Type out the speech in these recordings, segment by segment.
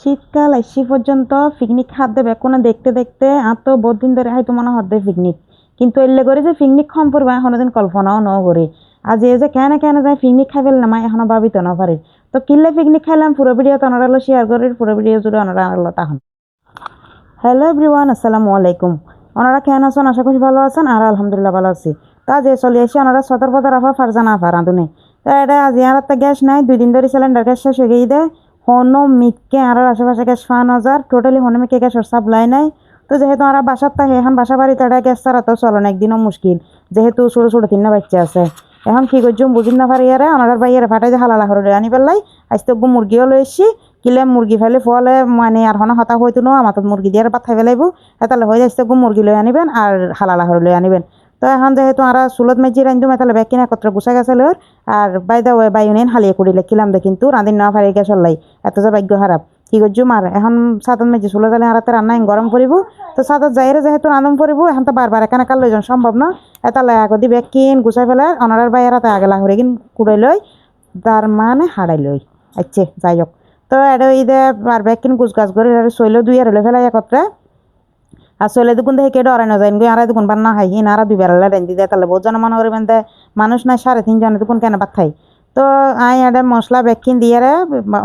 শীতকাল আসি পর্যন্ত পিকনিক খাদ্য বেকুনে দেখতে দেখতে আর তো বহুত দিন ধরে হয়তো মনে হদ্দে পিকনিক কিন্তু এলে করে যে পিকনিক কম পড়বে এখনও দিন কল্পনাও ন করি আজ এই যে কেন কেন যায় পিকনিক খাই ফেললাম এখনও ভাবিত না পারি। তো কিনলে পিকনিক খাইলাম, পুরো ভিডিও তো ওনারা শেয়ার করি, পুরো ভিডিও জুড়ে ওনারা আনলো তখন হ্যালো এভরিওয়ান আসসালামু আলাইকুম। ওনারা কেন আছেন? আশা করি ভালো আছেন আর আলহামদুলিল্লাহ ভালো আছি। তা যে চলে এসে ওনারা সতর পদর আফা ফারজানা আফা রাঁধুনে। তো এটা আজি আর গ্যাস নাই, দুই দিন ধরে সিলিন্ডার গ্যাস শেষ হয়ে গিয়ে দেয় হনো মিককে আর আশেপাশে গ্যাস পাওয়ানো হাজার। টোটালি হনো মিকে গ্যাসের সাপ্লাই নাই। তো যেহেতু আমরা বাসার থাকে এখন বাসা বাড়িতে এটা গ্যাস ছাড়া তো চলো না একদিনও মুশকিল। যেহেতু ছোটো ছোটো তিনটা বাচ্চা আছে। এখন কি করছুম বুঝিন না পারি আরে ওনার বাইরে ফাটাই যে হালালা করে আনি পেলাই আজ তো মুরগিও লই কিলে মুরগি ফেলে ফলে মানে আর হনা হতা হইতো ন আমার মুরগি দিয়ে ভাত খাই ফেলাইব। এতালে হয়ে যাচ্ছে মুরগি লই আনিবেন আর হালালা করে লই আনিবেন। তো এখন যেহেতু আর চুলত মেজি রান্ধুম এতালে ব্যাগ কিনা একত্র গুছা গেছে লর আর বাই দা ওয়ে বাইউনিন হালিয়ে কুড়িলে কিলাম দে কিন্তু রাঁধিন না পারি গেছর লাই, এত যে ভাগ্য খারাপ। কি করছুম আর এখন সাতত মেজি চুলত আলে হারাতে রান্না গরম করিব তো সাতত যাইরে যেহেতু রান্ধন করিব এখন তো বারবার এখানে কাল লই যান সম্ভব না। এতালে আগদি কিন গুছাই ফেলে, অনারার বাইরাতে আগে লাহরে কিন কুড়াই লই, তার মানে হারাই লই। আচ্ছা যাই হোক। তো এটা ঈদে আর ব্যাগ কিন গুছ গাছ করে শৈল দুই আর ফেলাই একত্রে আর চলে দেখুন দেখে কেটে অরাই নজাইন গই আর দেখুন বান্না খাই হিন আর দুই বেলা রেঞ্জি দেয় তাহলে জন মনে করবেন দে। মানুষ নাই, সাড়ে তিনজন দেখুন কেন ভাত খাই তো আই এটা মশলা বেকিন দিয়ে রে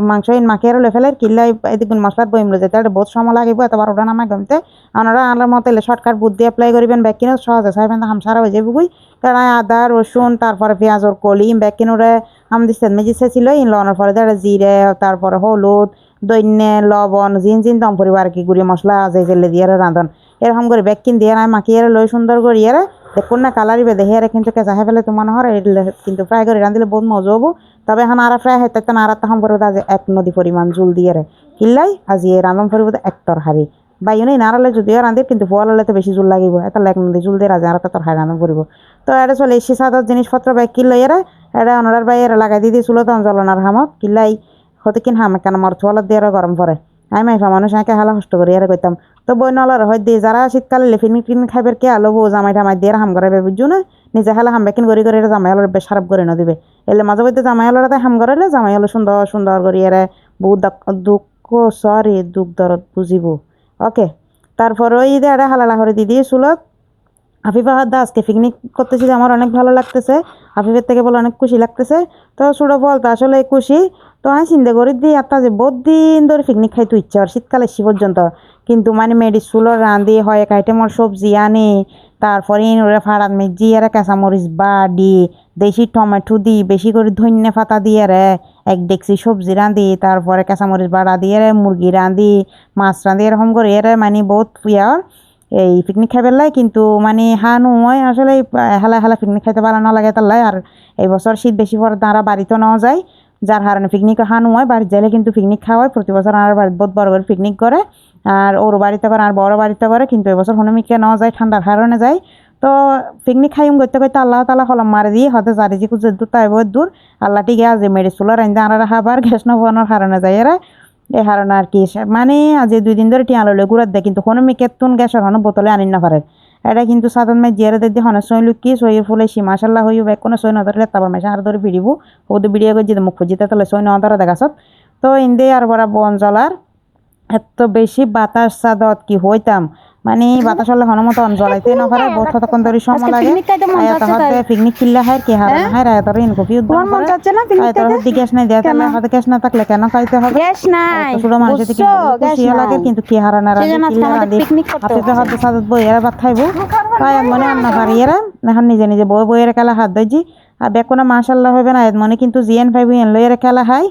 মাংস ইন মাখিয়ে লই ফেলে কিল্লাই দেখুন মশলার বইম লই যেতে বহুত সময় লাগিব, এত বার ওটা নামাই গমতে আপনারা আনার মতো এলে শর্টকাট বুদ্ধি এপ্লাই করবেন বেকিনও সহজে চাইবেন হাম সারা হয়ে যাবে বুঝি কারণ আদা, রসুন, তারপরে পেঁয়াজর কলি বেকিন ওরে হাম দিচ্ছে মেজি চেয়েছিল ইন পরে দেড় জিরে, তারপরে হলুদ দৈন্যে, লবণ, জিন জিন দম পরিব আর কি গুড়ি মশলা যে জেলে দিয়ে রাঁধন এরকম করে বেকিন দিয়ে না মাখিয়ে লই সুন্দর করে ইয়ে দেখুন না কালারিবে দেখে আর কিন্তু কেঁচা খাই ফেলে তো হয় এগুলো কিন্তু ফ্রাই করে রাঁধিলে বহুত মজা হব। তবে এখন আর ফ্রাই হয় তাই আর তাহাম পরিব আজ এক নদী পরিমাণ জুল দিয়ে রে কিল্লাই, আজি এই রাঁধন পরিব এক তরহারি বাইনে নাড়ালে যদিও রাঁধে কিন্তু পোয়ালে তো বেশি জুল লাগিব। এটা এক নদী জুল দিয়ে রাজে আর তরহারি রাঁধন পরিব তো এটা চলে এসে সাদর জিনিসপত্র বাইক কিনলো এরা এটা অনার বাইরে লাগাই দিয়ে দিয়েছিল তো জ্বলনার হামত। কিল্লাই হতে কিন হাম কেন মর চোয়ালত দিয়ে গরম পরে। আমি মাইফা, মানুষ একে হালা কষ্ট করি আর কইতাম, তো বই নলর হয় দিয়ে যারা শীতকালে লেফিন পিকনিক খাইবার কে, আলো বউ জামাই টামাই দিয়ে হাম করাবে বুঝছ না নিজে হালা হাম বেকিন করি করে জামাই হলোর বেশ খারাপ করে না দিবে। এলে মাঝে মধ্যে জামাই হলোর হাম করালে জামাই হলো সুন্দর সুন্দর করি, এর বহু দুঃখ সরি দুঃখ দরদ বুঝিব। ওকে, তারপর ওই যে এটা হালালা করে দিদি চুলত আফিফা হাদ্দা আজকে পিকনিক করতেছি যে আমার অনেক ভালো লাগতেছে। আফিফের থেকে বলে অনেক খুশি লাগতেছে। তো ছোটো বল, তো আসলে খুশি। তো আমি চিন্তা করি দিই একটা যে বহুত দিন ধরে পিকনিক খাইতে ইচ্ছে আর শীতকালে এসি পর্যন্ত। কিন্তু মানে মেডি চুলোর রাঁধি, হয় এক আইটেমর সবজি আনে। তারপরে ওরা ফাড়াত মেজি আর কাঁচামরিচ বাড়ি, দেশি টমেটো দি, বেশি করে ধন্য পাতা দিয়ে রে। এক ডেকসি সবজি রাঁধি, তারপরে কাঁচামরিচ বাড়া দিয়ে রে, মুরগি রাঁধি, মাছ রাঁধি, এরকম করে এর মানে বহুত প্রিয়ার এই পিকনিক খাই পেলাই কিন্তু মানে হানু, মই আসলে হেলা হেলা পিকনিক খাইতে ভালো না লাগে তার আর এই বছর শীত বেশি পরে তারা বাড়িতে নেওয়া যায়, যার কারণে পিকনিক হানু হয় বাড়িতে যাইলে কিন্তু পিকনিক খাওয়া হয় প্রতি বছর আমার বাড়িতে বহুত বড় করে পিকনিক করে। আর ওর বাড়িতে করে, আর বড় বাড়িতে করে, কিন্তু এবছর হনুমিকে নেওয়া যায়, ঠান্ডার কারণে যায়। তো পিকনিক খাইম করতে করতে আল্লাহ তালা হলাম মারে দিয়ে হতে জারি যে কুচে দূর, তাই দূর। আল্লাহ টিকে আজ মেরে চুলার আনতে আনারা খাবার গ্যাস নবানোর কারণে যায় এরা। এ কারণে আর কি। মানে আজ দুই দিন ধরে টিয়া লইলে ঘুরাত দেয় কিন্তু হনুমিকে কেতুন গ্যাসের হন বোতলে আনিন না পারে। এটা কিন্তু সাধারণ মাই জিয়ারে দেখি হনে সই লুকি, সই ফুলে সি মাসাল্লাহ হইব, এক কোনো সই নধরলে তারপর মাসে আর ধরে ভিড়িব। ওদের ভিড়িয়ে যেতে মুখ খুঁজি তাহলে সই নধরা দেখাছত। তো ইন্দে আর বড় বন জ্বলার এত বেশি বাতাস সাদত কি হইতাম। মানে বাতাস হলে হনুমত জ্বলাইতে না পারে বহুত কতক্ষণ ধরে সময় লাগে। পিকনিক কিল্লা হয় কি হার না হয় ইন কফি মন চাচ্ছে না পিকনিক হাতে গ্যাস নাই দেয়া তাহলে হাতে গ্যাস না থাকলে কেন খাইতে হবে? গ্যাস নাই। ছোট মানুষের থেকে খুশি লাগে কিন্তু কি রাখি সেজন্য আজকে আমাদের পিকনিক করতে হাতে হাতে সাদত বই এরা ভাত খাইবো। তাই মনে রান্না পারি এরা এখন নিজে নিজে বই বইয়ের খেলা হাত দইজি আর বেক কোনো মাশাল্লাহ হবে না মনে কিন্তু জিএন ফাইভ এন লইয়ের খেলা হয়।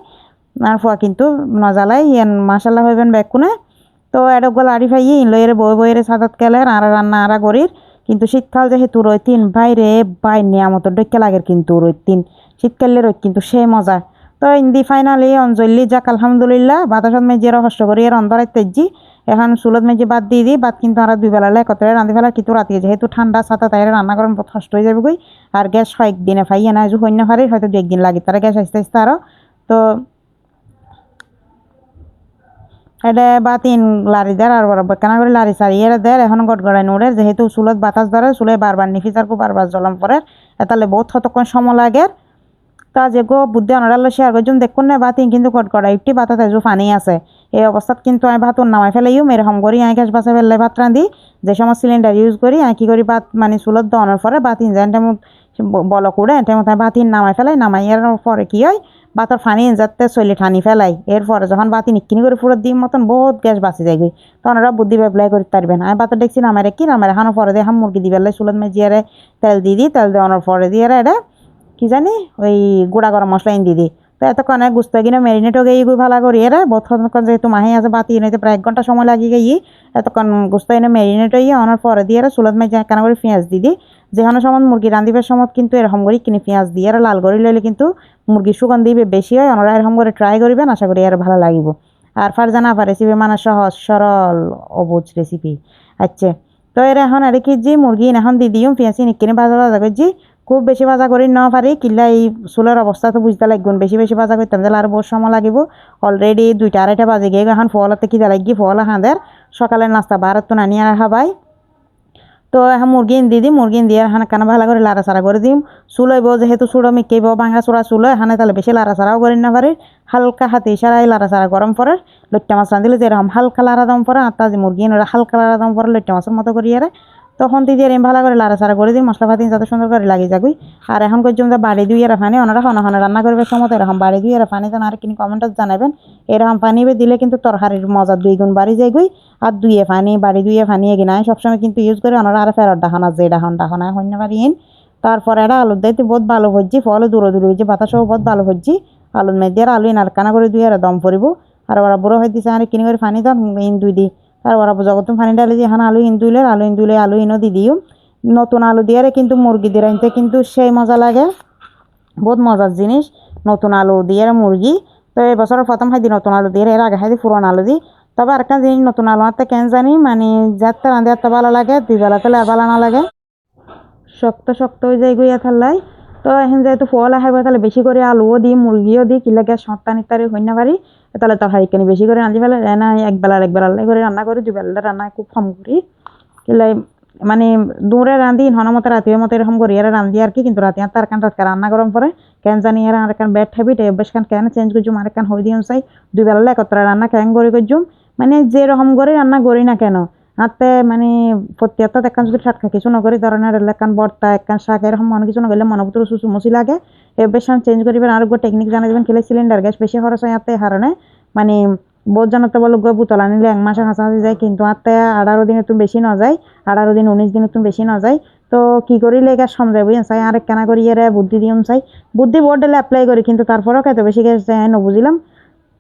আর ফুয়া কিন্তু নজালাই ইয়ান মাশাল্লাহ হইবেন বেক কোনে। তো এডকগুলো আড়ি ফাই ইন লইয়ের বই বইয়ের সাদাত খেলের আর রান্না আরা করির কিন্তু শীতকাল যেহেতু রইতিন বাইরে বাই নিয়ামত ডেকে লাগের কিন্তু রইতিন শীতকালে রই কিন্তু সেই মজা। তো ইন্দি ফাইনালি অঞ্জলি যাক, আলহামদুলিল্লাহ। বাতাসত মেজি কষ্ট করি, এর অন্ধরাই তেজি এখন চুলত মেজি বাদ দিয়ে দিই, বাদ কিন্তু আমরা দুই বেলা একত্রে রাঁধি ফেলা কিন্তু রাতে যেহেতু ঠান্ডা, ছাতা তাই রান্না করেন কষ্ট হয়ে যাবে গই আর গ্যাস কয়েকদিনে ফাইয়ে না যে হইন্য ফারি হয়তো দু একদিন লাগে, তারা গ্যাস আস্তে আস্তে আরও তো এটা বা তিন লারি দেয় আর কেনা করে লারি সারি এর দেয় এখন গট গড়াই নোড়ে, যেহেতু চুলত বাতাস ধরে, চুলে বারবার নিফিজার কো বারবার জলম পরে তাহলে বহুত কতক্ষণ সময় লাগে। তো আজ গো বুদ্ধি অনারাল শেয়ার করছুম দেখুন না বাতিন কিন্তু করা একটি বাতা তেজু পানি আছে। এই অবস্থাত কিন্তু আমি ভাত নামাই ফেলাইও এরকম করি আমি গ্যাস বাসা ফেললে ভাত রাঁধি। যে সময় সিলিন্ডার ইউজ করি, আমি কি করি, ভাত মানে চুলত দনের পরে বাতিন যেন বল কুড়ে টাইমত আমি বাতিন নামাই ফেলাই নামাই এর পরে কি হয়? বাতর ফানি যাতে চলি ঠানি ফেলাই। এরপরে যখন বাতি নিকিনি করে ফুরত দিই মতন বহুত গ্যাস বাঁচি যায় তখন ওরা বুদ্ধি বেপ্লাই করে পারবেন আমি বাতর দেখছি নামারে কি নামারে এখানো পরে দিয়ে হাম মুরগি দিবে চুলত মেজিয়ারে তেল দিয়ে দিই তেল দেওয়ানোর পরে দিয়ে এটা কি জানি, ওই গুঁড়া গরম মশলা ইন দিদি তো এতক্ষণে গুস্ত কিনে ম্যারিনেট হয়ে গিয়ে ভালো করি। এরা বহুক্ষণ যেহেতু মাহে আছে, বাতি এনে প্রায় এক ঘণ্টা সময় লাগিয়ে গিয়ে এতক্ষণ গুস্ত এনে ম্যারিনেট হয়ে আনার পরে দিয়ে এরা চুলত মেজে একখানা করে পেঁয়াজ দিদি যেখানে সময় মুরগি রাঁধিবার সময় কিন্তু এরকম করে কিনে পেঁয়াজ দিয়ে এরা লাল করে লইলে কিন্তু মুরগির সুগন্ধি বেশি হয়। ওনারা এরকম করে ট্রাই করবেন, আশা করি আর ভালো লাগিব। আর ফারজানা আপা রেসিপি মানে সহজ, সরল, অবুজ রেসিপি আচ্ছা তো এর এখন আর কি যে মুরগি এখন দি দিও, পেঁয়াজ নিকিনে ভাজা ভাজা করছি খুব বেশি ভাজা করি ন পারি কিল্লা এই চুলের অবস্থা তো বুঝতে লাগবেন বেশি বেশি ভাজা করতাম, তাহলে আর বহু সময় লাগিব। অলরেডি দুইটা আড়াইটা বাজে গিয়ে এখন ফলতে কিদা লাগি, ফল হাঁদের সকালের নাস্তা ভারত তো নানিয়ে আর খাবাই তো হ্যাঁ মুরগি দি দিই মুরগি দিয়ে এখানে কেন ভালো করে লাড়া সারা করে দিম। চুলইব যেহেতু চুড়ো মিকেইব ভাঙা চূড়া চুলো এখানে তাহলে বেশি লাড়া সারাও করি না পারি হালকা হাতে ইশারায় লাড়া সারা গরম পরে লইট্টা মাছ রাঁধিলে যেরকম হালকা লাড়া দম পরে আর তাজি মুরগি হালকা লাড়া দম পরে লইট্টা মাছের মতো করি আর তখন দিদি এরম ভালো করে লাড়া সারা করে দিই, মশলা পাতি যত সুন্দর করে লাগিয়ে যাগুই। আর এখন পর্যন্ত বাড়ি দুই এরা ফানি ওনারা হন হন রান্না করবে সময় এরকম। বাড়ি দুই এরা ফানি যেন আর কিনি কমেন্টত জানাবেন। এরকম পানি দিলে কিন্তু তরকারির মজা দুই গুণ বাড়ি যাইগুই আর দুইয়ে ফানি বাড়ি দুইয়ে ফানি এগিয়ে সবসময় কিন্তু ইউজ করে ওনারা আর ফেরত ডাহানা যে ডাহন ডাহনা হইনা পারি তারপরে এটা আলুর দাইতে বহুত ভালো হচ্ছে ফল দূরে দূরে হয়েছে বাতাসও বহুত ভালো হচ্ছে আলুর মেয়ে দিয়ে আলু এনার কানা করে দুই আর দম পরিব। আর ওরা বুড়ো হয়ে দিছে, আর কিনে করে ফানি দাম ইন দুই দি আর ওরা জগতুম ফানি ডালি যে এখানে আলু ইন্দুইলে আলু ইন্দুইলে আলু ইনো দি দিও। নতুন আলু দিয়ে কিন্তু মুরগি দিয়ে রাঁধতে কিন্তু সেই মজা লাগে। বহুত মজার জিনিস, নতুন আলু দিয়ে মুরগি। তো এই বছরের প্রথম খাই নতুন আলু দিয়ে এর আগে খাই দিই পুরনো আলু দিই তবে আরেকটা জিনিস, নতুন আলু আনতে কেন জানি মানে যাতে রাঁধে এত ভালো লাগে, দুই বেলা লাগে। শক্ত শক্ত হয়ে যায় গুইয়া থাল্লাই তো এখন যেহেতু ফল আহে তাহলে বেশি করে আলুও দিই মুরগিও দিই কিলা গ্যাস সত্তা নিতারি হই না পারি তাহলে তরকারি কেন বেশি করে রাঁধি ফেলে না এক বেলার এক বেলার করে রান্না করি দুই বেলা রান্না খুব কম করি কিলাই মানে দূরে রাঁধি হন মতো রাতির মতো এরকম করি এরা রাঁধি আর কি, কিন্তু রাতে আর তার কান রাতকে রান্না গরম পরে কেন জানি এরা আর কান ব্যাড হ্যাবিট অভ্যাস কান কেন চেঞ্জ করছুম আর কান হই দিও চাই দুই বেলা একত্র রান্না কেন করে করছুম মানে যে রকম করে রান্না করি না কেন হাতে মানে প্রত্যেকটা একখান যদি টাটকা কিছু নকরি ধরনের একখান বর্তা একখান শাক এরকম মনে কিছু নগেলে মনে ভিতরে সুসুমুসি লাগে। অভ্যাস চেঞ্জ করিবেন আর টেকনিক জানা যাবেন খেলে সিলিন্ডার গ্যাস বেশি খরচ হয় হাতে হারণে। মানে বহুত জানাতে বলো গো বুতলা নিলে এক মাসে হাসাহাসি যায়, কিন্তু আত্মা আঠারো দিনে তুমি বেশি ন যায় আঠারো দিন, উনিশ দিনে তুমি বেশি ন যায় তো কি করিলে এগা সমজাই বুঝেন? চাই আর কেনা করি বুদ্ধি দিম চাই। বুদ্ধি বোর্ড অ্যাপ্লাই করি, কিন্তু তারপরেও খেতে বেশি গ্যাস গেছে নবুঝিলাম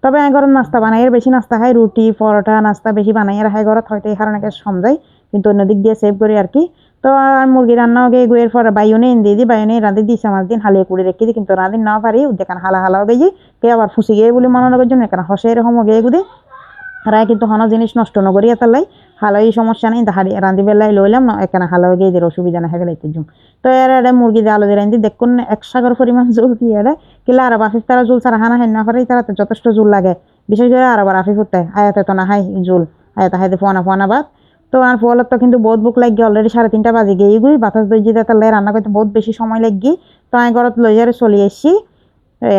তবে আমি ঘরের নাস্তা বানাই এর বেশি নাস্তা খাই রুটি পরোটা নাস্তা বেশি বানাই আর হাই ঘরত হয়তো এই কারণে সমঝাই কিন্তু অন্যদিক দিয়ে সেভ করি আর কি। তো আর মুরগি রান্না হয়ে গুয়ের পরে বাইনে দিয়ে দিই বাইনে রাঁধি দিয়েছি আমার দিন হালিয়ে কুড়ি রেখে দিই কিন্তু রাঁধি না পারি যেখানে হালা হালাও গেছি কে আবার ফুসি গিয়ে বলে মনে রাখার জন্য এখানে হসে এরকম গিয়ে গুদি। রায় কিন্তু হন জিনিস নষ্ট নকরি তালাই। হালাই সমস্যা নেই হাড়ি রাঁধি বেলায় লইলাম না এখানে হালা গিয়ে দিয়ে অসুবিধা না হেগেলাই তুম তো এর এটা মুরগি দিয়ে আলু দিয়ে রাঁধি, দেখুন এক সাগর পরিমাণ জোল দিয়ে এর কিলা আর বাফিস তারা জোল ছাড়া হানা হেন না পারে, তারা যথেষ্ট জোল লাগে। বিশেষ করে আর আবার আফি ফুটতে আয়াতে তো না হাই জুল, আয়াতে হাইতে ফোনা ফোনা বাদ। তো আর ফলত তো কিন্তু বহুত বুক লাগি অলরেডি সাড়ে তিনটা বাজে গিয়ে গুই বাতাস দই যেতে তাহলে রান্না করতে বহুত বেশি সময় লাগি। তো আমি ঘরত লই যারে চলি এসছি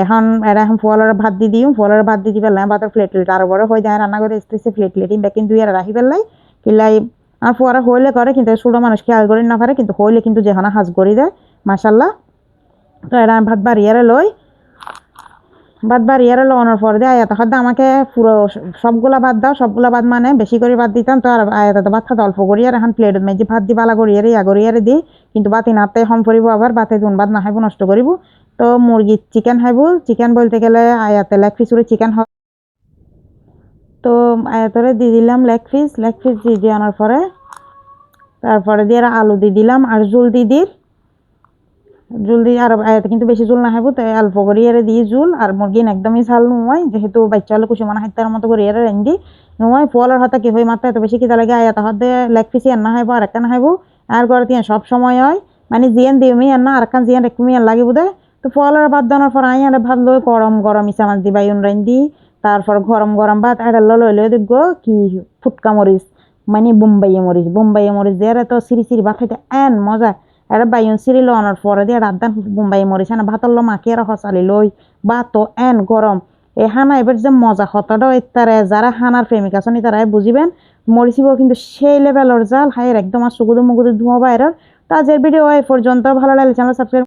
এখন, এরা ফলের ভাত দি দিও ফলের ভাত দি দিবে ভাতের প্লেট প্লেট আরও বড় হয়ে যায়, রান্না করে এসতেছে প্লেট প্লেট বেকিং দুই আর রাখি পেলাই কিলাই আর ফোয়ারা হইলে করে, কিন্তু ছোটো মানুষ খেয়াল করে না পারে, কিন্তু হইলে কিন্তু যেখানে হাজ করে দেয় মাসাল্লাহ তো এরা ভাত বাড়িয়ারে লই ভাত বাড়িয়ারে লওয়ানোর পর দিয়ে, আয়াত হাত আমাকে পুরো সবগুলা ভাত দাও, সবগুলা ভাত মানে বেশি করে ভাত দিতাম, তো আর আয়াত ভাত খাতে অল্প করি, আর এখন প্লেট মেজি ভাত দি, বালা করিয়ারে ইয়া করিয়ারে দিই কিন্তু বাতি নাতে হম করিব আবার, বাতে দুন ভাত না খাইব নষ্ট করিব তো মুরগি চিকেন খাইব চিকেন বলতে গেলে আয়াতে লেগ পিস করে চিকেন হয়। তো আয়াতরে দিয়ে দিলাম লেগ পিস লেগ পিস দিয়ে দিয়ে আনার পরে তারপরে দিয়ে আলু দিয়ে দিলাম আর জুল দিয়ে দিই। জুল দিয়ে আর এতে কিন্তু বেশি জুল না খাইব তাই অল্প করে এর দিয়ে জুল। আর মুরগি একদমই ঝাল নুয়াই যেহেতু বাচ্চা হলে কুসুমান মানে হাইতার মতো করে এর রেঞ্জি নুয়াই পোয়ালের হাতে কি হয় মাত্রা এত বেশি খিদা লাগে, আয়াত হাতে লেগ পিসি এন্না খাইব আর একটা না খাইব আর করে দিয়ে সব সময় হয়। মানে জিয়ান দিওমি এন্না আর একটা জিয়ান রেখমি এন লাগিব তো পোয়ালের ভাত দেওয়ার পর আই আর ভাত লই গরম গরম ইসা মাছ দিবা ইউন রাইন্দি। তারপর গরম গরম ভাত এটা লই লই দেখব কি ফুটকা মরিচ মানে বোম্বাই মরিচ। বোম্বাই মরিচ দিয়ে তো সিরি সিরি ভাত খাইতে এন মজা। এটা বাইন সিরিল অনার পরে দিয়ে রাত দান বোম্বাই মরিছে না ভাতল্লো মাখি আর হসালি লই। বা তো এন গরম। এই হানা এবার যে মজা হতাটা তারা যারা হানার প্রেমিক আছেন তারাই বুঝিবেন, মরিচিব কিন্তু সেই লেভেলের জাল হাই একদম আর সুগুদু মুগুদু ধোঁয়া বাইরের। তো আজকের ভিডিও এই পর্যন্ত, ভালো লাগলে চ্যানেল সাবস্ক্রাইব